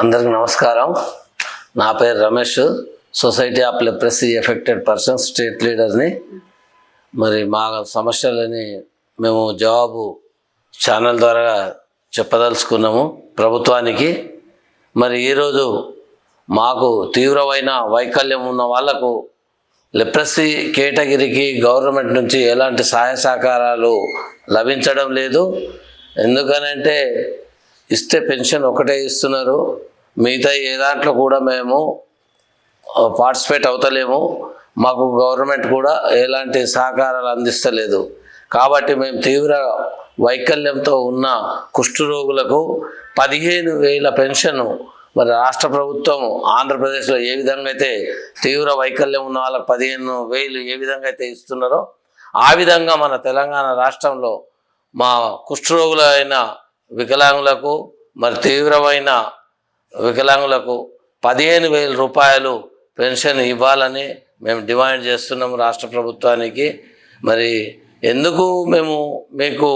అందరికి నమస్కారం. నా పేరు Ramesh. Society of leprosy affected persons state లీడర్ని. మరి మా సమస్యలని మేము జవాబు ఛానల్ ద్వారా చెప్పదలుచుకున్నాము ప్రభుత్వానికి. మరి ఈరోజు మాకు తీవ్రమైన వైకల్యం ఉన్న వాళ్ళకు లెప్రసీ కేటగిరీకి గవర్నమెంట్ నుంచి ఎలాంటి సహాయ సహకారాలు లభించడం లేదు. ఎందుకనంటే ఇస్తే పెన్షన్ ఒకటే ఇస్తున్నారు. మిగతా ఏ దాంట్లో కూడా మేము పార్టిసిపేట్ అవుతలేము. మాకు గవర్నమెంట్ కూడా ఎలాంటి సహకారాలు అందిస్తలేదు. కాబట్టి మేము తీవ్ర వైకల్యంతో ఉన్న కుష్ఠరోగులకు పదిహేను వేల పెన్షన్ మరి రాష్ట్ర ప్రభుత్వం ఆంధ్రప్రదేశ్లో ఏ విధంగా అయితే తీవ్ర వైకల్యం ఉన్న వాళ్ళకి పదిహేను వేలు ఏ విధంగా అయితే ఇస్తున్నారో ఆ విధంగా మన తెలంగాణ రాష్ట్రంలో మా కుష్ఠరోగులైన వికలాంగులకు మరి తీవ్రమైన వికలాంగులకు పదిహేను వేల రూపాయలు పెన్షన్ ఇవ్వాలని మేము డిమాండ్ చేస్తున్నాము రాష్ట్ర ప్రభుత్వానికి. మరి ఎందుకు మేము మీకు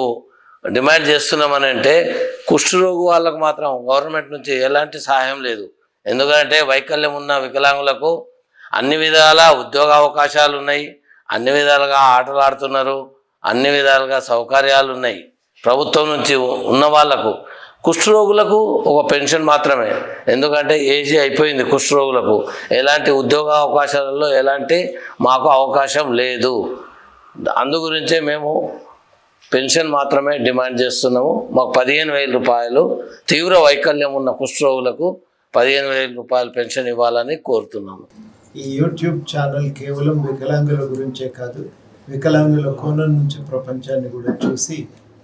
డిమాండ్ చేస్తున్నామని అంటే కుష్ఠరోగు వాళ్ళకు మాత్రం గవర్నమెంట్ నుంచి ఎలాంటి సహాయం లేదు. ఎందుకంటే వైకల్యం ఉన్న వికలాంగులకు అన్ని విధాల ఉద్యోగ అవకాశాలు ఉన్నాయి అన్ని విధాలుగా ఆటలు ఆడుతున్నారు అన్ని విధాలుగా సౌకర్యాలు ఉన్నాయి ప్రభుత్వం నుంచి ఉన్న వాళ్ళకు కుష్ఠరోగులకు ఒక పెన్షన్ మాత్రమే. ఎందుకంటే ఏజీ అయిపోయింది కుష్ఠరోగులకు. ఎలాంటి ఉద్యోగ అవకాశాలలో ఎలాంటి మాకు అవకాశం లేదు. అందు గురించే మేము పెన్షన్ మాత్రమే డిమాండ్ చేస్తున్నాము. మాకు పదిహేను వేల రూపాయలు తీవ్ర వైకల్యం ఉన్న కుష్ఠరోగులకు పదిహేను వేల రూపాయలు పెన్షన్ ఇవ్వాలని కోరుతున్నాము. ఈ యూట్యూబ్ ఛానల్ కేవలం వికలాంగుల గురించే కాదు వికలాంగుల కోణం నుంచి ప్రపంచాన్ని కూడా చూసి